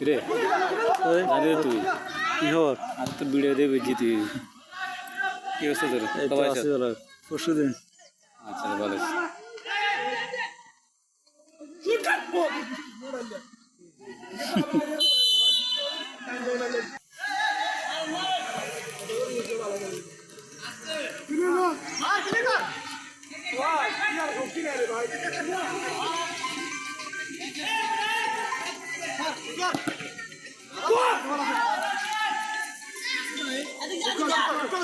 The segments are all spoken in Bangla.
রে আরে তুই। কি খবর আর তো ভিডিও দেবে বেজি কি অবস্থা তোর? সবাই আছে পরশু দিন। আচ্ছা ভালো আছি। ওখানে যাই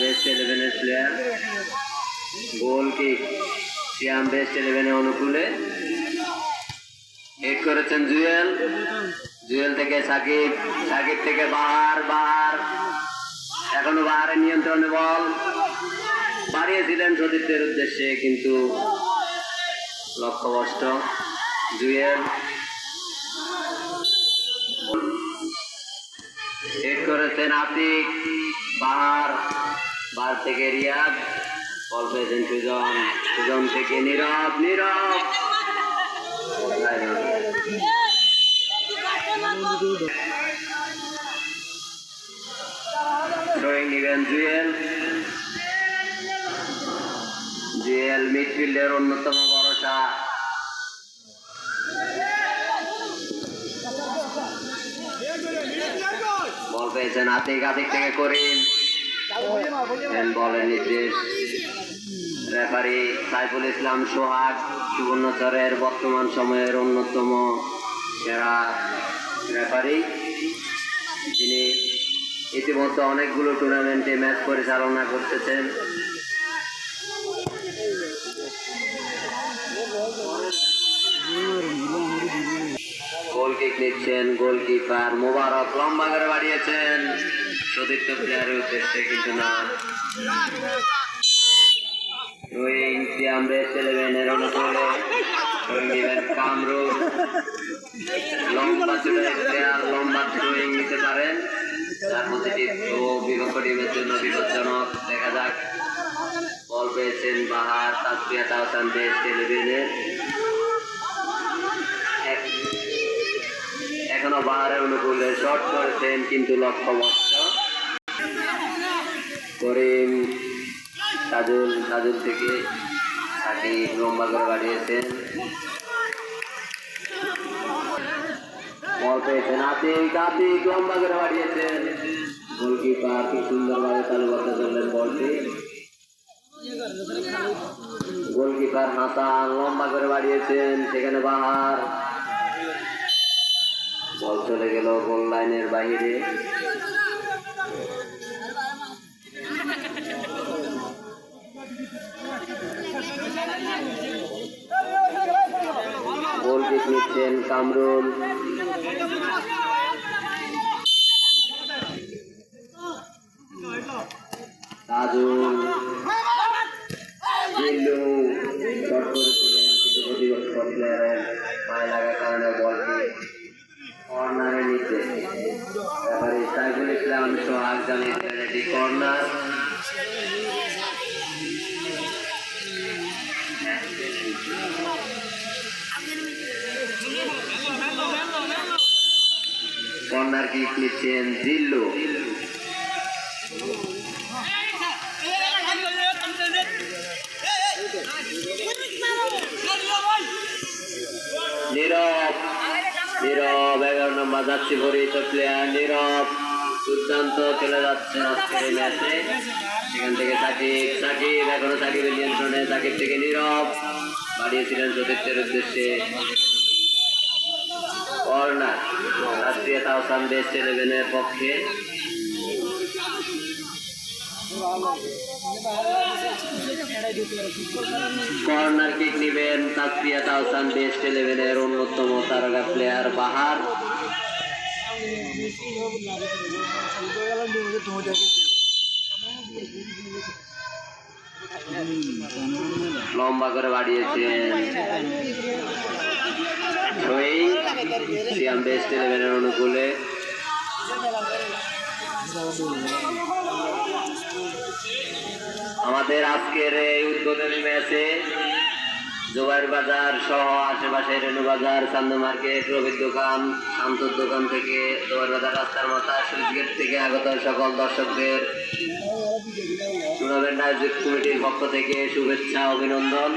বেস্ট প্লেয়ার গোল বেস্ট অনুকূলে হিট করেছেন জুয়েল জুয়েল থেকে সাকিব সাকিব থেকে বাহার বাহার এখনও বাহারের নিয়ন্ত্রণে বল। বাড়িয়েছিলেন সতীর্থের উদ্দেশ্যে, কিন্তু লক্ষ্যভ্রষ্ট জুয়েল। হিট করেছেন আতিক বাহার বার থেকে রিয়াদ, বল পেয়েছেন সুজন। সুজন থেকে নীরব নীরব। মিডফিল্ডের অন্যতম ভরসা। বল পেয়েছেন আতিক আতিক থেকে করিম। বলের নির্দেশ। রেফারি সাইফুল ইসলাম, সোহাগ সুবর্ণচরের বর্তমান সময়ের অন্যতম সেরা রেফারি। তিনি ইতিমধ্যে অনেকগুলো টুর্নামেন্টে ম্যাচ পরিচালনা করতেছেন। কিক নিচ্ছেন গোলকিপার মোবারক, লম্বা করে বাড়িয়েছেন। সতীর্থ প্লেয়ারের উদ্দেশ্যে কিন্তু না। লম্বা নিতে পারেন। টিমের জন্য দেখা যাক। বাহার তাসপিয়া তাহসান এখনও বাহারের অনুকূলে শট করেছেন কিন্তু লক্ষ্যভ্রষ্ট করিম সাজুল সাজুল থেকে সাকিব লম্বা করে বাড়িয়েছেন। বল পেয়েছেন আতিক আতিক লম্বা করে বাড়িয়েছেন। গোলকিপার খুব সুন্দরভাবে করতে চললেন বলটি। গোলকিপার হাসান লম্বা করে বাড়িয়েছেন, সেখানে বাহার। বল চলে গেল গোল লাইনের বাইরে? গোল কিক নিচ্ছেন কামরুল? তাজুল। ব্যাপারে Saiful Islam Sohag Jamil ready corner corner kick নিচ্ছেন জিল্লু নীরব, এগারো নম্বর যাচ্ছি ভরিত প্লেয়ার নীরব। দুর্দান্ত চলে যাচ্ছে আজকের সেখান থেকে সাকিব সাকিব, এখনও সাকিবের নিয়ন্ত্রণে, সাকিব থেকে নীরব। বাড়িয়েছিলেন চতুর্থের উদ্দেশ্যে। কর্নার, রাষ্ট্রীয় তাওসান বেস্ট ইলেভেনের পক্ষে। কর্নার কিক নিবেন তাসফিয়া তাওসান বেস্ট ইলেভেনের অন্যতম তারকা প্লেয়ার বাহার। লম্বা করে বাড়িয়েছেন। সিয়াম বেস্ট ইলেভেনের অনুকূলে। আমাদের আজকের এই উদ্বোধনী ম্যাচে জোবাইর বাজার সহ আশেপাশে রেণু বাজার চান্দু মার্কেট, রবির দোকান, শান্তর দোকান থেকে জোবাইর বাজার রাস্তার মাথা সুইচগেট থেকে আগত সকল দর্শকদের টুর্নামেন্ট আয়োজক কমিটির পক্ষ থেকে শুভেচ্ছা, অভিনন্দন।